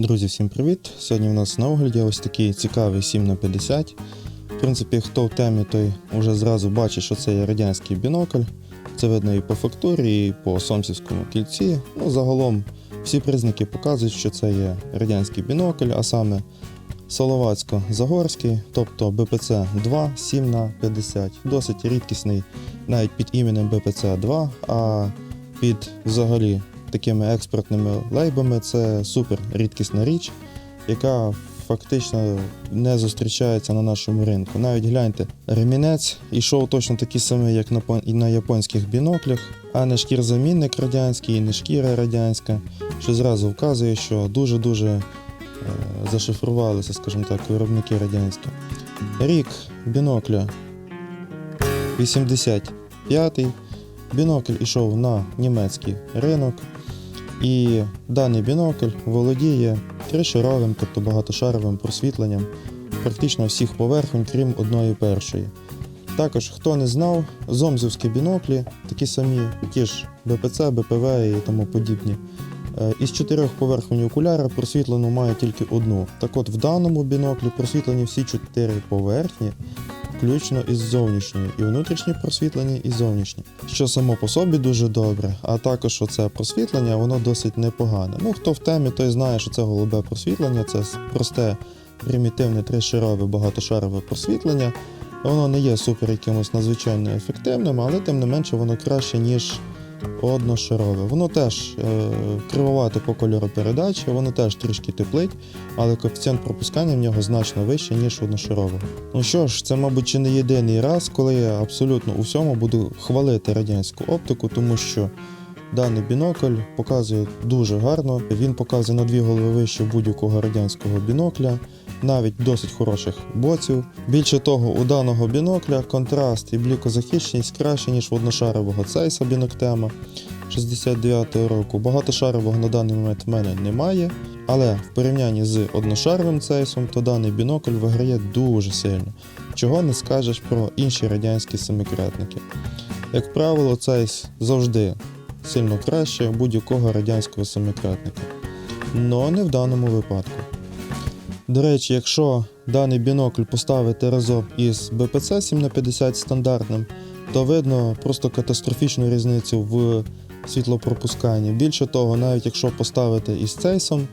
Друзі, всім привіт! Сьогодні в нас на огляді ось такий цікавий 7х50. В принципі, хто в темі, той вже зразу бачить, що це є радянський бінокль. Це видно і по фактурі, і по сомсівському кільці. Ну, загалом всі признаки показують, що це є радянський бінокль, а саме Соловацько-Загорський, тобто БПЦ 2 7х50. Досить рідкісний навіть під іменем БПЦ 2, а під взагалі такими експортними лейбами це супер рідкісна річ, яка фактично не зустрічається на нашому ринку. Навіть гляньте, ремінець ішов точно такий самий, як на, японських біноклях, а не шкірзамінник радянський, і не шкіра радянська, що зразу вказує, що дуже-дуже е, зашифрувалися, скажімо так, виробники радянські. Рік бінокля 85-й. Бінокль ішов на німецький ринок, і даний бінокль володіє тришаровим, тобто багатошаровим просвітленням практично всіх поверхонь, крім одної першої. Також, хто не знав, зомзівські біноклі, такі самі, ті ж БПЦ, БПВ і тому подібні. Е, Із чотирьох поверхонь окуляра просвітлену має тільки одну. Так от в даному біноклі просвітлені всі чотири поверхні, включно із зовнішньою, і внутрішнє просвітлення, і зовнішнє, Що само по собі дуже добре, а також оце просвітлення, воно досить непогане. Ну, хто в темі, той знає, що це голубе просвітлення, це просте, примітивне тришарове багатошарове просвітлення. Воно не є супер якимось надзвичайно ефективним, але тим не менше воно краще, ніж одношарове. Воно теж е, кривовате по кольору передачі, воно теж трішки теплить, але коефіцієнт пропускання в нього значно вищий, ніж одношарове. Ну що ж, це, мабуть, чи не єдиний раз, коли я абсолютно у всьому буду хвалити радянську оптику, тому що даний бінокль показує дуже гарно. Він показує на дві голови вище будь-якого радянського бінокля, навіть досить хороших боців. Більше того, у даного бінокля контраст і блікозахищеність краще, ніж в одношарового цейса біноктема 69-го року. Багатошарового на даний момент в мене немає. Але в порівнянні з одношаровим цейсом, то даний бінокль виграє дуже сильно, чого не скажеш про інші радянські семикратники. Як правило, цейс завжди сильно краще будь-якого радянського семикратника. Но не в даному випадку. До речі, якщо даний бінокль поставити разом із БПЦ 7х50 стандартним, то видно просто катастрофічну різницю в світлопропусканні. Більше того, навіть якщо поставити із цейсом,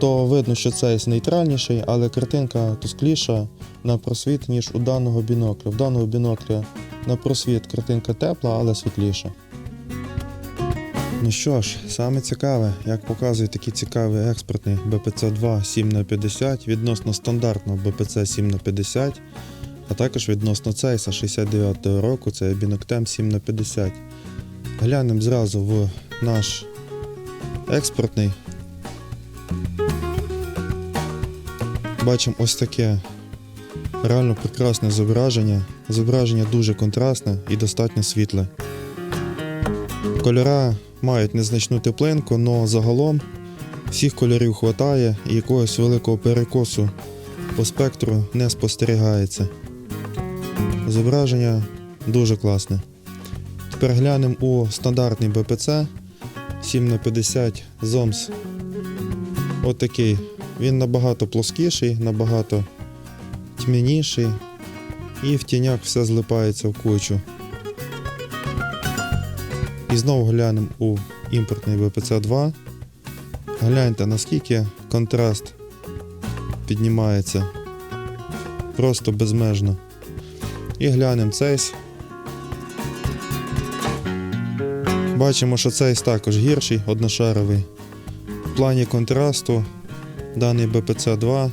то видно, що цейс нейтральніший, але картинка тускліша на просвіт, ніж у даного бінокля. В даного бінокля на просвіт картинка тепла, але світліша. Ну що ж, саме цікаве, як показує такий цікавий експортний БПЦ-2 7х50 відносно стандартного БПЦ 7х50, а також відносно цейса 69-го року, це Біноктем 7х50. Глянемо зразу в наш експортний. Бачимо ось таке реально прекрасне зображення. Зображення дуже контрастне і достатньо світле. Кольора мають незначну теплинку, але загалом всіх кольорів вистачає і якогось великого перекосу по спектру не спостерігається. Зображення дуже класне. Тепер глянемо у стандартний БПЦ 7х50 ZOMS. Отакий. Він набагато плоскіший, набагато тьмяніший, і в тінях все злипається в кучу. І знову глянемо у імпортний ВПЦ-2. Гляньте, наскільки контраст піднімається. Просто безмежно. І глянемо цейс. Бачимо, що цейс також гірший, одношаровий. В плані контрасту даний БПЦ-2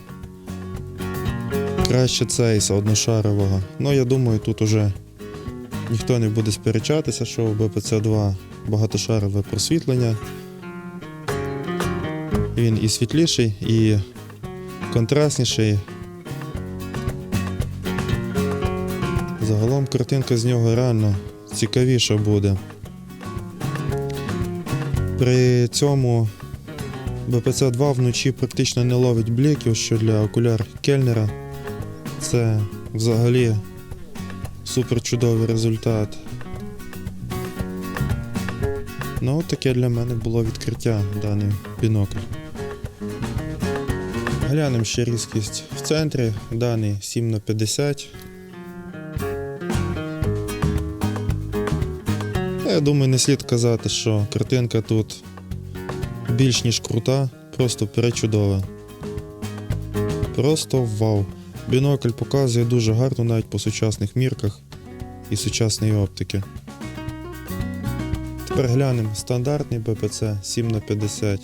краще цейса одношарового. Ну, я думаю, тут уже Ніхто не буде сперечатися, що у БПЦ-2 багатошарове просвітлення. Він і світліший, і контрастніший. Загалом картинка з нього реально цікавіша буде. При цьому БПЦ-2 вночі практично не ловить бліків, що для окуляр Кельнера це взагалі супер чудовий результат. Ну, таке для мене було відкриття даний бінокль. Глянемо ще різкість в центрі. Даний 7 на 50. Я думаю, не слід казати, що картинка тут більш ніж крута, просто пречудова. Просто вау. Бінокль показує дуже гарно навіть по сучасних мірках і сучасної оптики. Тепер глянемо стандартний БПЦ 7 на 50.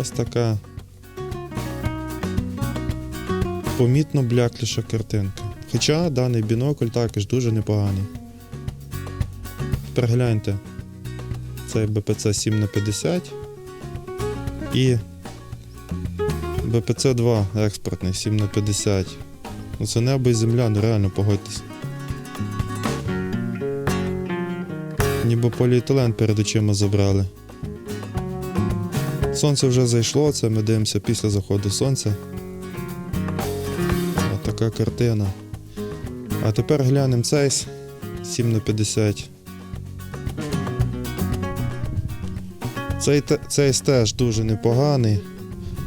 Ось така помітно блякліша картинка. Хоча даний бінокль також дуже непоганий. Тепер гляньте. Це БПЦ 7 на 50 і БПЦ 2 експортний 7 на 50. Ну це небо і земля, ну реально погодьтесь. Ніби поліетилен перед очима забрали. Сонце вже зайшло, це ми дивимося після заходу сонця. Ось така картина. А тепер глянемо цей 7 на 50. Цей, цей теж дуже непоганий.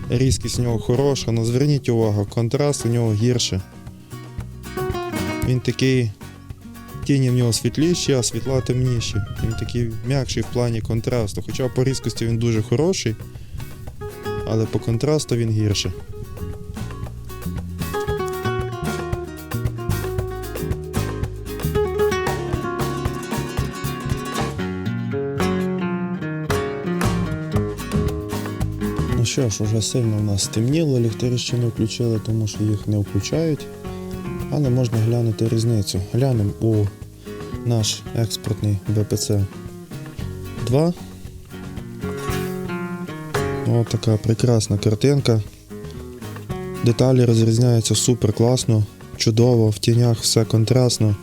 Різкість у нього хороша, але зверніть увагу, контраст у нього гірше. Він такий. Тіні в нього світліші, а світла темніші. Він такий м'якший в плані контрасту. Хоча по різкості він дуже хороший, але по контрасту він гірше. Ну що ж, уже сильно в нас стемніло, ліхтарі ще не включили, тому що їх не включають. Але можна глянути різницю. Глянемо у наш експортний БПЦ 2. Ось така прекрасна картинка. Деталі розрізняються супер класно, чудово, в тінях все контрастно.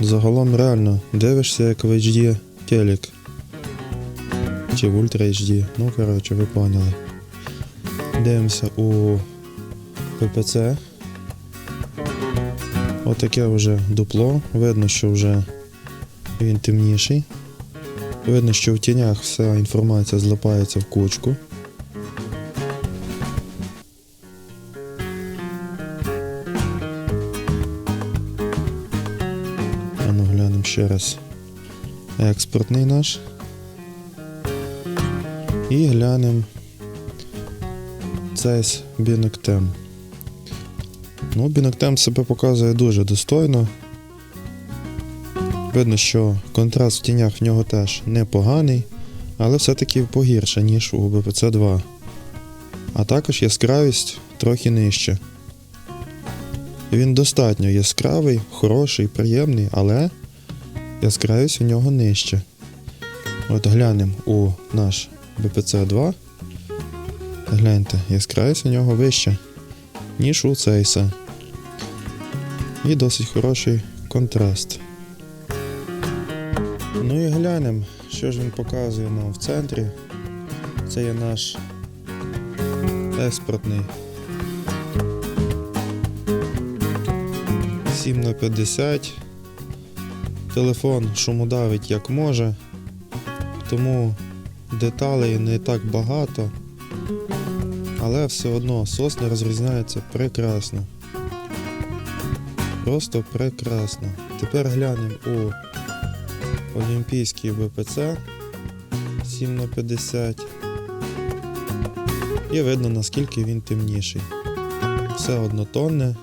Загалом реально дивишся як в HD телек. Чи в Ultra HD. Ну, коротше, ви поняли. Дивимося у ППЦ. Отаке вже дупло. Видно, що вже він темніший. Видно, що в тінях вся інформація злипається в кучку. А ну глянемо ще раз. Експортний наш. І глянемо цей біноктем. Ну, біноктем себе показує дуже достойно. Видно, що контраст в тінях в нього теж непоганий, але все-таки погірше, ніж у БПЦ 2. А також яскравість трохи нижча. Він достатньо яскравий, хороший, приємний, але яскравість у нього нижча. От глянемо у наш БПЦ 2. Гляньте, яскравість у нього вища, ніж у цейса. І досить хороший контраст. Ну і глянемо, що ж він показує нам в центрі. Це є наш експортний 7 на 50. Телефон шумодавить як може, тому деталей не так багато, але все одно сосни розрізняються прекрасно. Просто прекрасно. Тепер глянемо у Олімпійський БПЦ 7 на 50. І видно наскільки він темніший. Все однотонне.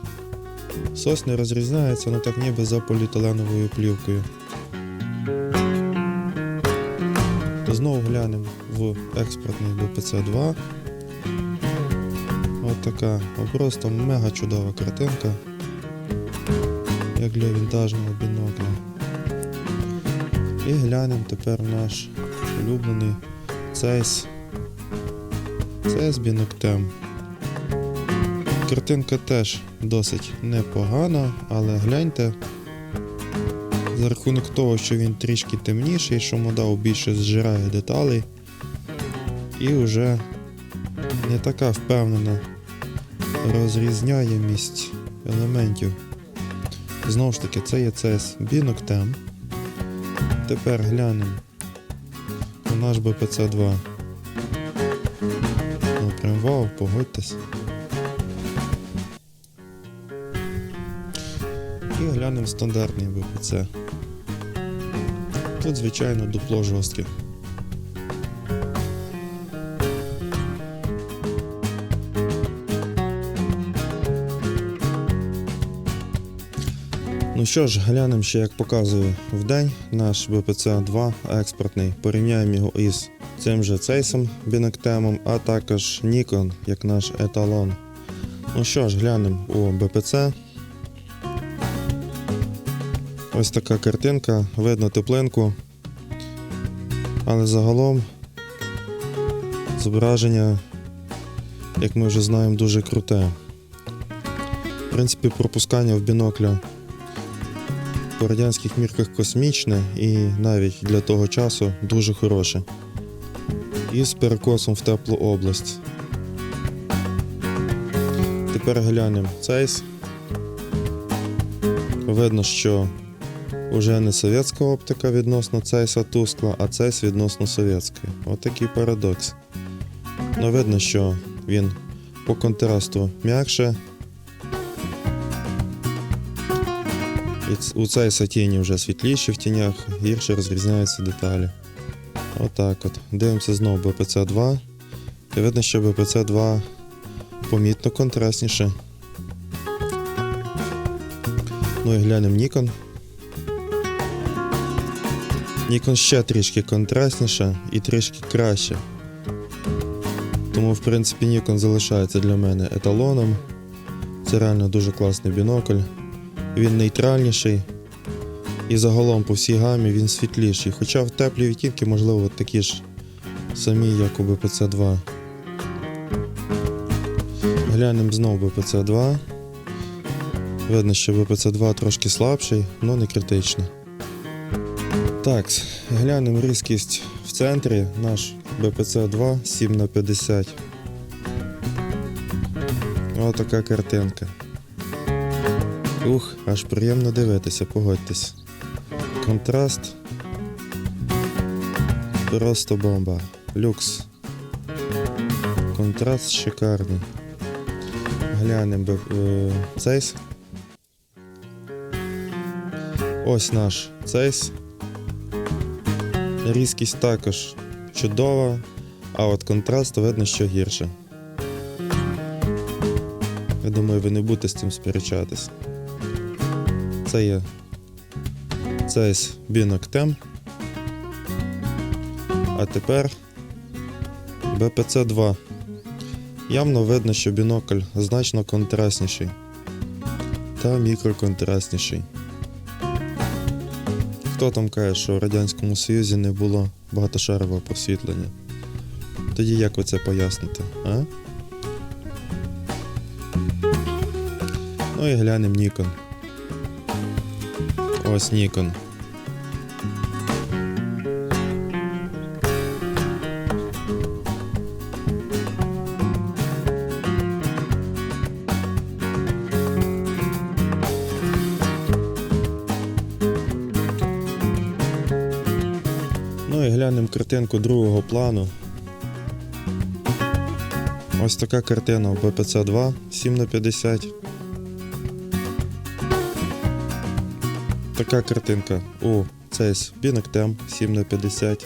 Сосни розрізняються, ну так ніби за поліетиленовою плівкою. Знову глянемо в експортний БПЦ 2. Така просто мега чудова картинка. Як для вінтажного бінокля. І глянемо тепер наш улюблений цейс. Цейс біноктем. Картинка теж досить непогана, але гляньте. За рахунок того, що він трішки темніший, що модал більше зжирає деталей. І вже не така впевнена розрізняємість елементів. Знову ж таки, це є CS біноктем. Тепер глянемо у наш БПЦ-2. Ну, прям вау, погодьтесь. І глянемо стандартний БПЦ. Тут, звичайно, дупло жорстке. Що ж, глянемо ще, як показує в день наш БПЦ-2 експортний. Порівняємо його із цим же цейсом бінектемом, а також Nikon, як наш еталон. Ну що ж, глянемо у БПЦ. Ось така картинка, видно теплинку. Але загалом зображення, як ми вже знаємо, дуже круте. В принципі, пропускання в бінокля по радянських мірках космічне і навіть для того часу дуже хороше. І з перекосом в теплу область. Тепер глянемо цейс. Видно, що вже не совєтська оптика відносно цейса тускла, а цейс відносно совєтської. Отакий парадокс. Ну, видно, що він по контрасту м'якше, У цей сатіні вже світліші в тінях, гірше розрізняються деталі. Отак от. Дивимося знову БПЦ-2. І видно, що БПЦ-2 помітно контрастніше. Ну і глянемо Nikon. Nikon ще трішки контрастніше і трішки краще. Тому, в принципі, Nikon залишається для мене еталоном. Це реально дуже класний бінокль. Він нейтральніший. І загалом по всій гамі він світліший. Хоча в теплі відтінки, можливо, такі ж самі, як у БПЦ-2. Глянемо знову БПЦ-2. Видно, що БПЦ-2 трошки слабший, але не критичний. Так, глянемо різкість в центрі. Наш БПЦ-2 7 на 50 Ось така картинка. Ух, аж приємно дивитися, погодьтесь. Контраст. Просто бомба. Люкс. Контраст шикарний. Глянемо е, цейс. Ось наш цейс. Різкість також чудова, а от контраст видно, що гірше. Я думаю, ви не будете з цим сперечатись. Це є цейс Біноктем. А тепер БПЦ-2. Явно видно, що бінокль значно контрастніший та мікроконтрастніший. Хто там каже, що в Радянському Союзі не було багатошарового просвітлення? Тоді як ви це поясните, а? Ну і глянемо Nikon. Ось Nikon. Ну і глянемо картинку другого плану. Ось така картина в БПЦ 2 7х50. Така картинка. У CES Binoctem 7 на 50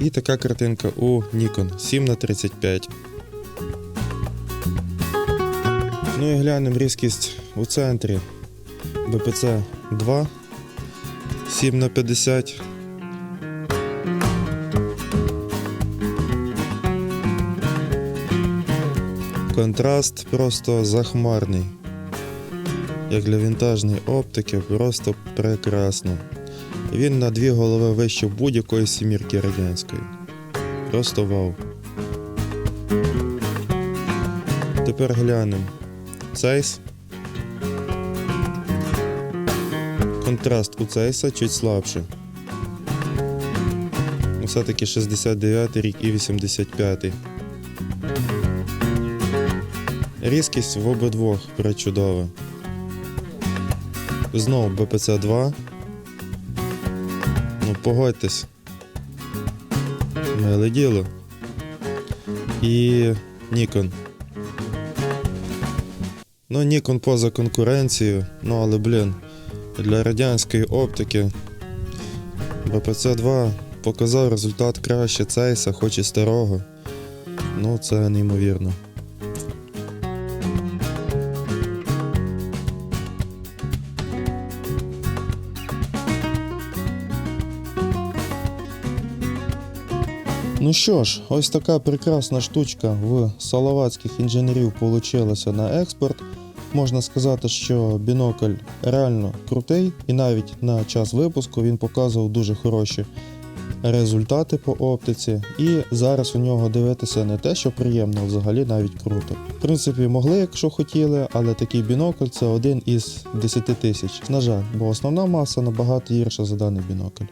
І така картинка. У Nikon 7 на 35 Ну і глянемо різкість у центрі. BPC 2 7 на 50 Контраст просто захмарний. Як для вінтажної оптики, просто прекрасно. Він на дві голови вище будь-якої сімірки радянської. Просто вау. Тепер глянемо. Цейс. Контраст у цейса чуть слабший. Ну, Все-таки 69 рік і 85. -й. Різкість в обидвох пречудова. Знову БПЦ 2. Ну, погодьтесь. Миле діло. І Nikon. Ну, Nikon поза конкуренцією, ну але, блін, для радянської оптики BPC-2 показав результат краще цейса, хоч і старого. Ну, це неймовірно. Ну що ж, ось така прекрасна штучка в салаватських інженерів получилася на експорт. Можна сказати, що бінокль реально крутий, і навіть на час випуску він показував дуже хороші результати по оптиці. І зараз у нього дивитися не те, що приємно, а взагалі навіть круто. В принципі, могли, якщо хотіли, але такий бінокль це один із 10 тисяч. На жаль, бо основна маса набагато гірша за даний бінокль.